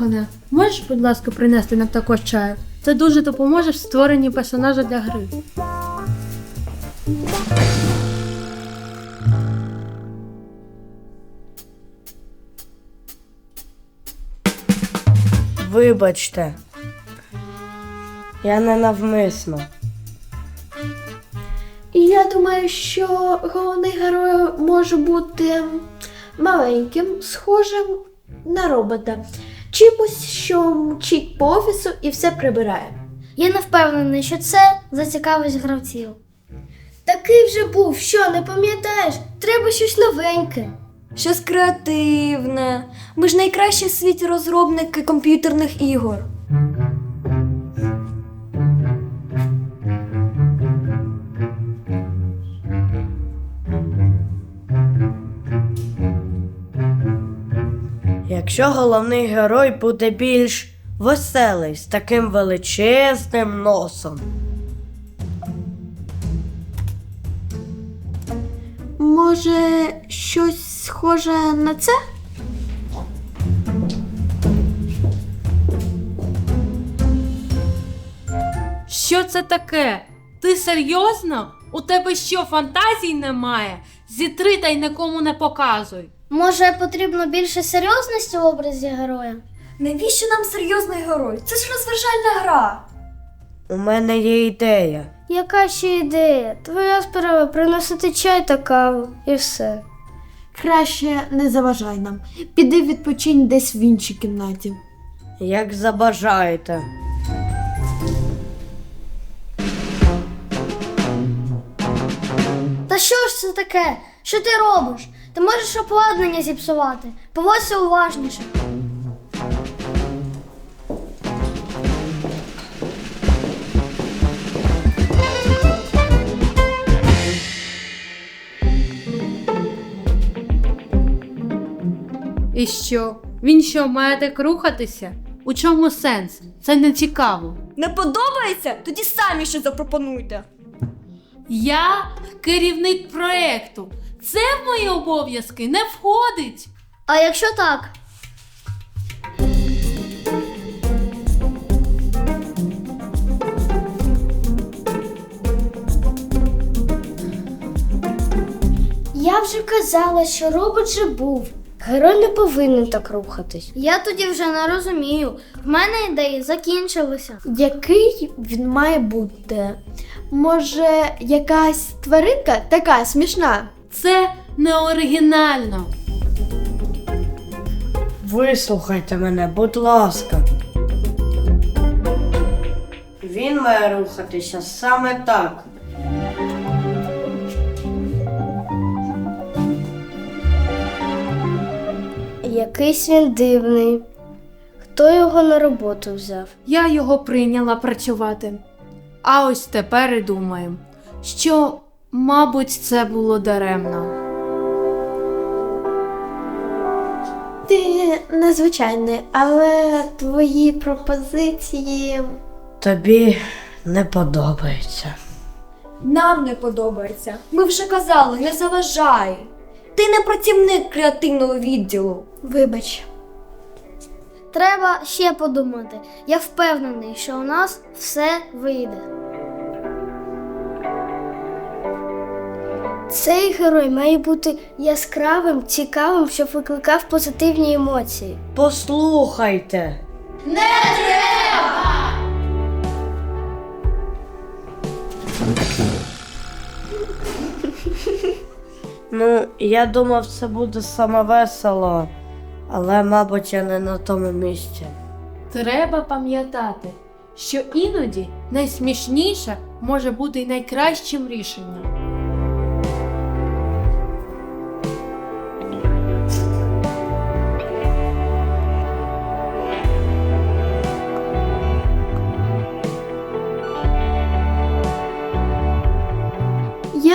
Тихоне, можеш, будь ласка, принести нам також чаю? Це дуже допоможе в створенні персонажа для гри. Вибачте. Я не навмисно. І я думаю, що головний герой може бути маленьким, схожим на робота. Чимось, що мчить по офісу і все прибирає. Я не впевнений, що це зацікавить гравців. Такий вже був, що не пам'ятаєш? Треба щось новеньке. Щось креативне. Ми ж найкращі в світі розробники комп'ютерних ігор. Якщо головний герой буде більш веселий, з таким величезним носом. Може, щось схоже на це? Що це таке? Ти серйозно? У тебе що, фантазій немає? Зітри та й нікому не показуй. Може, потрібно більше серйозності в образі героя? Навіщо нам серйозний герой? Це ж розважальна гра. У мене є ідея. Яка ще ідея? Твоя справа приносити чай та каву і все. Краще не заважай нам. Піди відпочинь десь в іншій кімнаті. Як забажаєте. Це таке? Що ти робиш? Ти можеш обладнання зіпсувати. Поводься уважніше. І що? Він що, має так рухатися? У чому сенс? Це не цікаво. Не подобається? Тоді самі ще запропонуйте. Я керівник проекту. Це в мої обов'язки не входить. А якщо так? Я вже казала, що робот же був. Герой не повинен так рухатись. Я тоді вже не розумію. В мене ідеї закінчилися. Який він має бути? Може, якась тваринка така смішна? Це не оригінально. Вислухайте мене, будь ласка. Він має рухатися саме так. Якийсь він дивний. Хто його на роботу взяв? Я його прийняла працювати. А ось тепер і думаю, що, мабуть, це було даремно. Ти незвичайний, але твої пропозиції. Тобі не подобається. Нам не подобається. Ми вже казали, не заважай. Ти не працівник креативного відділу. Вибач. Треба ще подумати. Я впевнений, що у нас все вийде. Цей герой має бути яскравим, цікавим, щоб викликав позитивні емоції. Послухайте. Ну, я думав, це буде саме весело, але, мабуть, я не на тому місці. Треба пам'ятати, що іноді найсмішніше може бути й найкращим рішенням.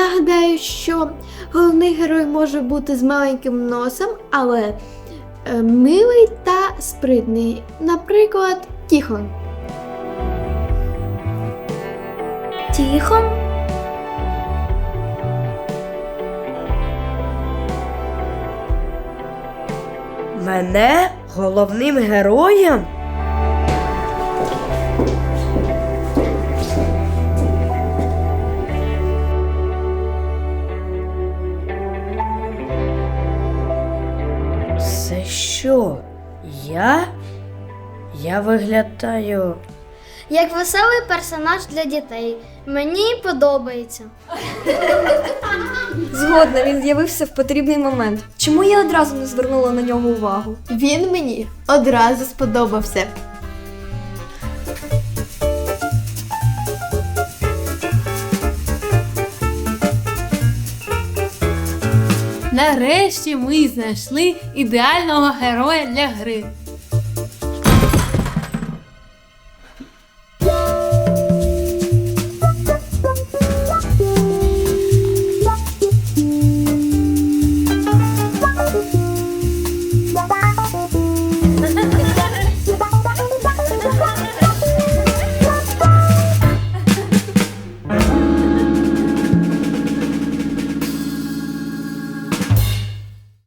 Гадаю, що головний герой може бути з маленьким носом, але е, милий та спритний. Наприклад, Тіхон. Тихо. Мене головним героєм? Я виглядаю. Як веселий персонаж для дітей. Мені подобається. Згодна, він з'явився в потрібний момент. Чому я одразу не звернула на нього увагу? Він мені одразу сподобався. Нарешті ми знайшли ідеального героя для гри.